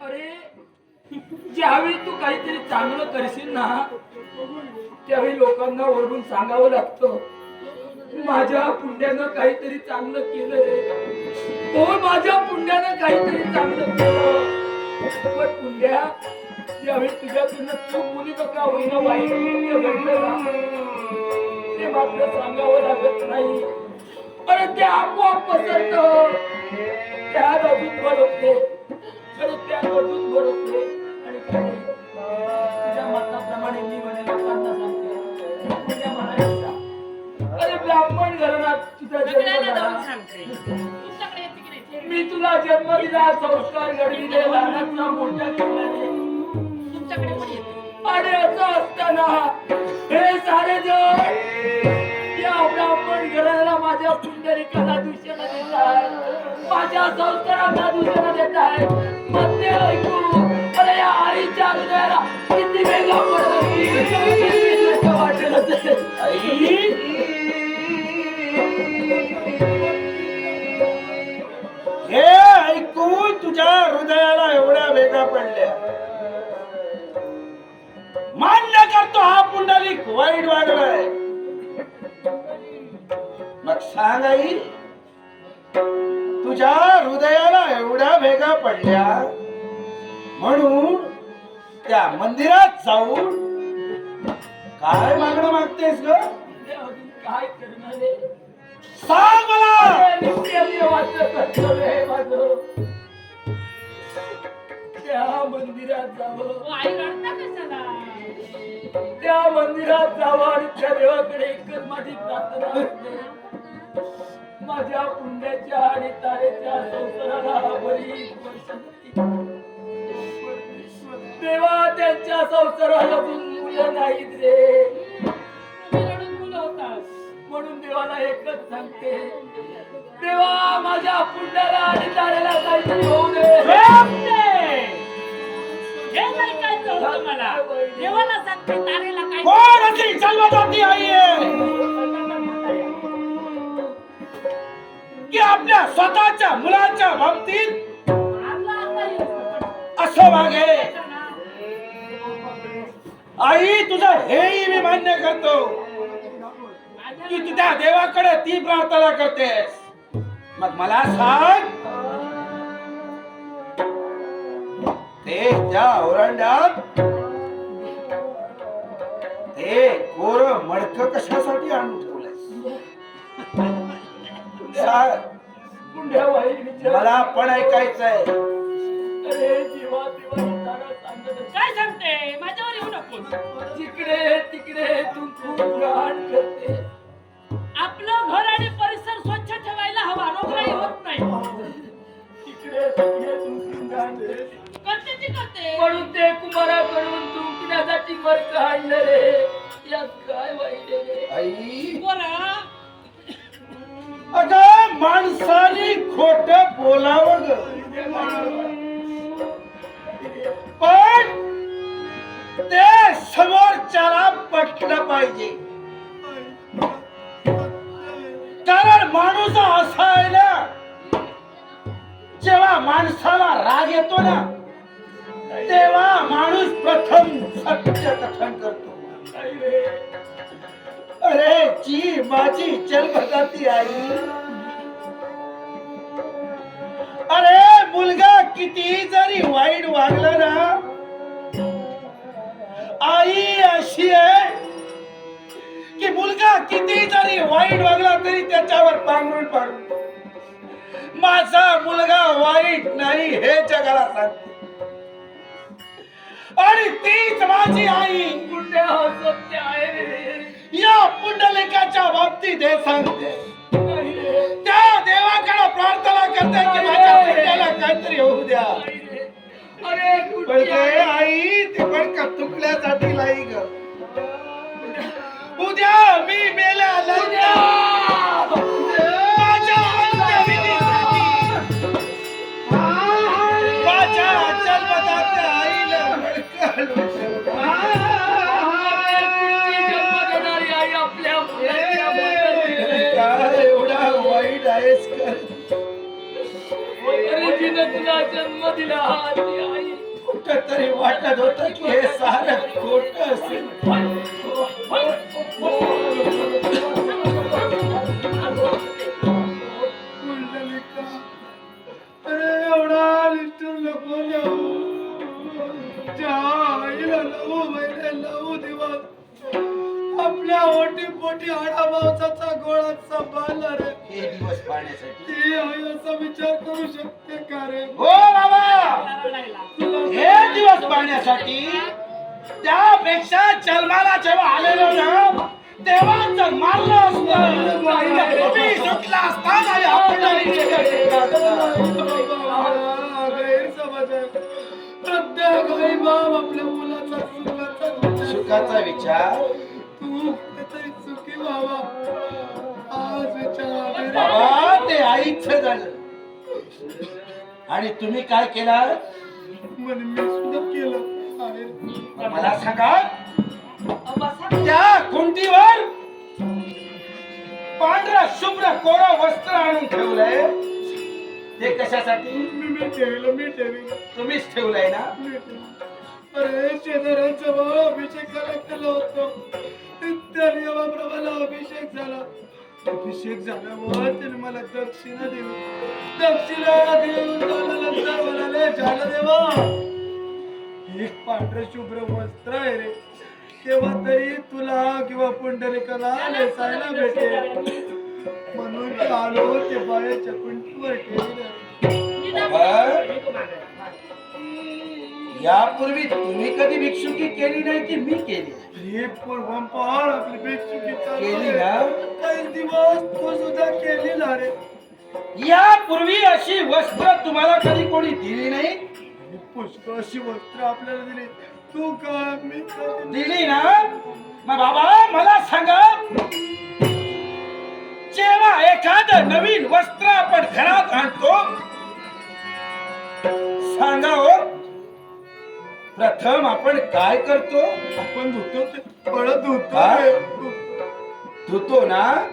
अरे ज्यावेळी तू काहीतरी चांगलं करशील ना त्यावेळी लोकांना ओरडून सांगावं लागतं. माझ्या पुण्यानं काहीतरी चांगलं केलं रे. हो माझ्या पुण्यानं काहीतरी चांगलं केलं. पण पुण्या ज्यावेळी तुझ्याकडून चूक मुली का होईना वाईट घडलं ना ते मात्र सांगावं लागत नाही. अरे ते आपोआप पसरत. त्या अजून बरोबरे अरे त्या अजून बरोबरे आणि तुझ्या मताप्रमाणे मी म्हणे लोकांना सांगते. पुण्या म्हणायचा अरे ब्राह्मण घराण्यात तुझा जन्म मी तुला जन्म दिला संस्कार घडविले लहानाचा मोठा केला तुमच्याकडे पण येते? आणि असं असताना हे सारे जण या ब्राह्मण माझ्या पुंडरिकाला दूषण देत आहे. माझ्या संस्काराला दूषण देत आहे. मग ते ऐकू. अरे या आईच्या हृदयाला किती वेगळा पडत किती हे ऐकून तुझ्या हृदयाला एवढ्या वेगा पडल्या. मान्य करतो हा पुंडलिक वाईट वागलाय. सांग आई तुझ्या हृदयाला एवढ्या भेगा पडल्या? म्हणून त्या मंदिरात जाऊन काय मागणं मागतेस ग? काय करणार सांग मला! त्या मंदिरात जावं. त्या मंदिरात जावं आणि त्या देवाकडे एकच माझी प्रार्थना माझ्या पुण्याच्या आणि तारेच्या संसाराला झाली. देवा त्यांच्या संसाराला मुलं नाहीत रे म्हणून देवाला एकच सांगते देवा माझ्या पुण्याला आणि तारेला काहीतरी होऊ दे हे नाही काय होतं मला देवाला सांगते तारेला काय कोण जन्मदाती आई आपल्या स्वतःच्या मुलाच्या बाबतीत असं वागे. आई तुझं हेही मी मान्य करतो तू तुझ्या देवाकडे ती प्रार्थना करतेस. मग मला सांग. ते त्या ओरंड्यात ते कोर मडक कशासाठी आणून ठेवलंय मला पण ऐकायचंय अरे जीवा देवा ही तारा सांगत असते. काय सांगते? माझ्यावर येऊ नकोस. जिकडे तिकडे तू खूप पटलं पाहिजे. कारण माणूस असा आहे ना जेव्हा माणसाला राग येतो ना तेव्हा माणूस प्रथम सत्य कथन करतो. अरे जी माझी जन्मदाती आई अरे मुलगा किती जरी वाईट वागला ना आई अशी आहे की मुलगा किती जरी वाईट वागला तरी त्याच्यावर पांघरून पाडतो माझा मुलगा वाईट नाही हे जगाला सांगते. आणि तीच माझी आई या पुंडलिकाच्या बाबतीत हे सांगते. त्या देवाकडे प्रार्थना करते की माझ्या पुण्याला काहीतरी होऊ द्या. अरे आई ते पण का चुकल्यासाठी आईनं तुला जन्म दिला ती आई. कुठंतरी वाटत होत की हे सारं खोट असेल. दिवस पाहण्यासाठी ती आई असा विचार करू शकते का रे? हो बाबा! हे दिवस पाहण्यासाठी त्यापेक्षा जन्माला जेव्हा आलेलो ना तेव्हा जर मारलं असतं. तुम्ही सुटला असता आणि आपण गैरसमज आहे प्रत्येक आई बाप आपल्या मुलाचा सुखाचा सुखाचा विचार. आईच झालं. आणि तुम्ही काय केलं? म्हणे मी सुद्धा केलं. आहे मला सांगा. त्या खुंटीवर पांढरा शुभ्र कोरा वस्त्र आणून ठेवलंय. ते कशासाठी? मी मी ठेवलं मी ठेवलं तुम्हीच ठेवलंय ना? अरे शेजाऱ्यांचा भाऊ अभिषेकाला केलं होतं. त्या नियमाप्रमाणे अभिषेक झाला. अभिषेक झाल्यावर त्याने मला दक्षिणा दिली. दक्षिणा देऊन झाल्यानंतर म्हणाले झालं देवा एक पांढरं शुभ्र वस्त्र आहे रे. तेव्हा तरी तुला किंवा पुंडलिकाला नेसायला भेटेल. म्हणून आलो ते बाहेरच्या कुंटीवर ठेवलं. यापूर्वी तुम्ही कधी भिक्षुकी केली नाही की मी केली? हे पूर्वंपार आपली भिक्षुकी केली. ना? दिवस तू सुद्धा केली ना रे. यापूर्वी अशी वस्त्र तुम्हाला कधी कोणी दिली नाही? पुष्कळ अशी वस्त्र आपल्याला दिली. तू का मी का दिली? दिली ना? मग बाबा मला सांगा. जेव्हा एखादं नवीन वस्त्र आपण घरात आणतो सांगा हो. प्रथम आपण काय करतो? आपण धुतो ते. परत धुतो हा? रे. धुतो ना?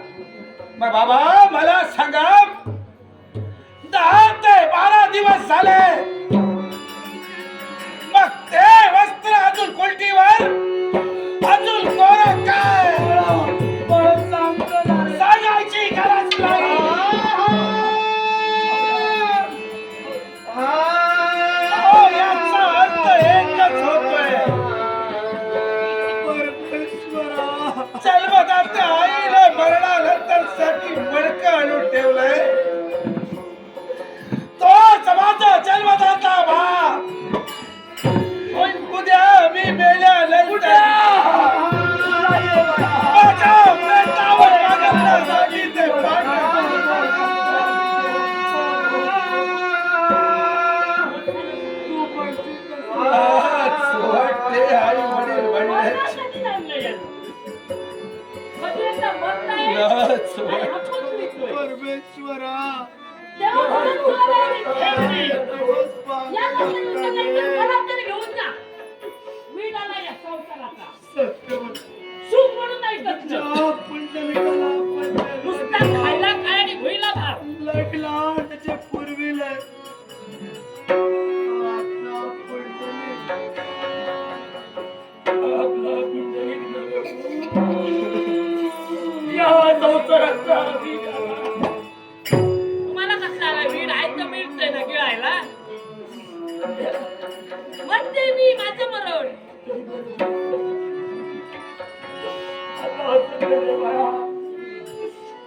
मग बाबा मला सांगा. दहा ते बारा दिवस झाले. मग ते वस्त्र अजून कोलटीवर अजून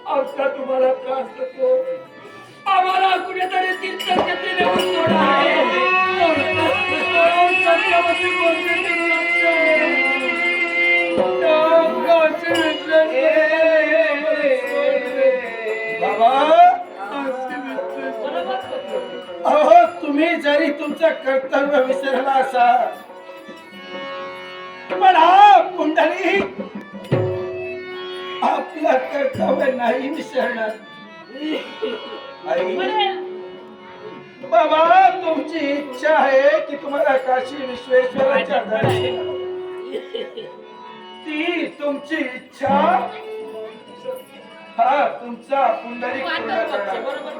आमचा तुम्हाला त्रास होतो आम्हाला कुठेतरी तीर्थक्षेत्री नेऊन सोडा आहे. अहो तुम्ही जरी तुमचं कर्तव्य विसरला असा पण हा कुंडली कर्तव्य नाही विसरणार बाबा तुमची इच्छा आहे की तुम्हाला काशी विश्वेश्वराच्या दर्शन ती तुमची इच्छा हा तुमचा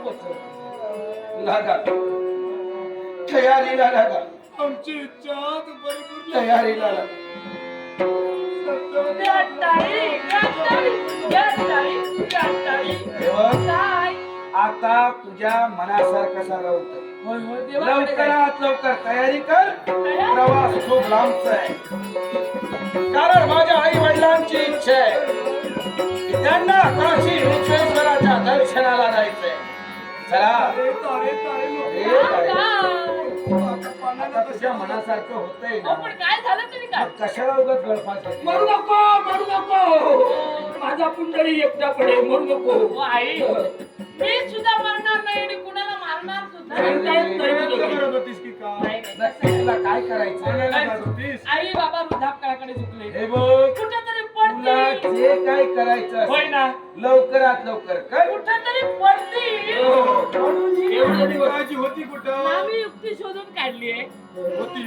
बोलतो. लागा. तयारीला लागा. आमची इच्छा तयारीला लागा. आता तुझ्या मनासारखं होय, देवाकडे काय? लवकरात लवकर तयारी कर. प्रवास खूप लांबचा आहे. कारण माझ्या आई वडिलांची इच्छा आहे. त्यांना काशी विश्वेश्वराच्या दर्शनाला जायचंय. चला. अरे तारे तारे लोक काय? काय? काय? आता पाण्याला आता तुझ्या मनासारखं होतंय अहो, पण ना काय झालं तरी काय कशाला उगत गळफास घेतली? मरू नको मरू नको माझा पुंडरी एकटा पडे मरू नको आई मी सुद्धा मरणार नाही आणि कुणाला मारणार सुद्धा नाही. नाही. पाण्याला करत होतीस की का नाही, नाही. नक्की तुला काय करायचं आई बाबा वृद्धापकाळाकडे झुकले हे बघ जे काय करायचं होय असेल, ना? लवकरात लवकर कर. कुठेतरी पडतील. एवढे दिवस काळजी होती कुठं? आम्ही युक्ती शोधून काढली आहे होती